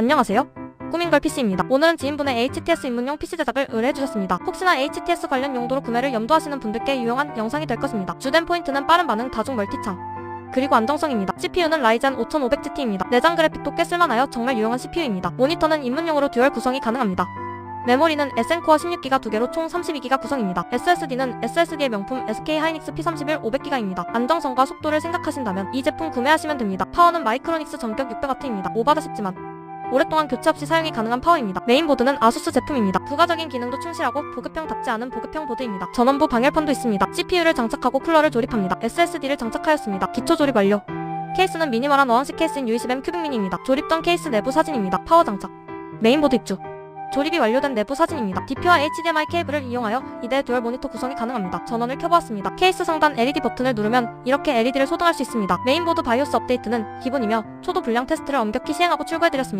안녕하세요. 꾸민걸 PC입니다. 오늘은 지인분의 HTS 입문용 PC 제작을 의뢰해주셨습니다. 혹시나 HTS 관련 용도로 구매를 염두하시는 분들께 유용한 영상이 될 것입니다. 주된 포인트는 빠른 반응 다중 멀티창. 그리고 안정성입니다. CPU는 라이젠 5500GT입니다. 내장 그래픽도 꽤 쓸만하여 정말 유용한 CPU입니다. 모니터는 입문용으로 듀얼 구성이 가능합니다. 메모리는 SN코어 16기가 두 개로 총 32기가 구성입니다. SSD는 SSD의 명품 SK 하이닉스 P31 500기가입니다. 안정성과 속도를 생각하신다면 이 제품 구매하시면 됩니다. 파워는 마이크로닉스 전격 600W입니다. 오바다 싶지만 오랫동안 교체 없이 사용이 가능한 파워입니다. 메인보드는 아수스 제품입니다. 부가적인 기능도 충실하고 보급형답지 않은 보급형 보드입니다. 전원부 방열판도 있습니다. CPU를 장착하고 쿨러를 조립합니다. SSD를 장착하였습니다. 기초 조립 완료. 케이스는 미니멀한 어항식 케이스인 USB-M 큐빅 미니입니다. 조립 전 케이스 내부 사진입니다. 파워 장착. 메인보드 입주. 조립이 완료된 내부 사진입니다. DP와 HDMI 케이블을 이용하여 2대 듀얼 모니터 구성이 가능합니다. 전원을 켜보았습니다. 케이스 상단 LED 버튼을 누르면 이렇게 LED를 소등할 수 있습니다. 메인보드 바이오스 업데이트는 기본이며 초도 불량 테스트를 엄격히 시행하고 출고해드렸습니다.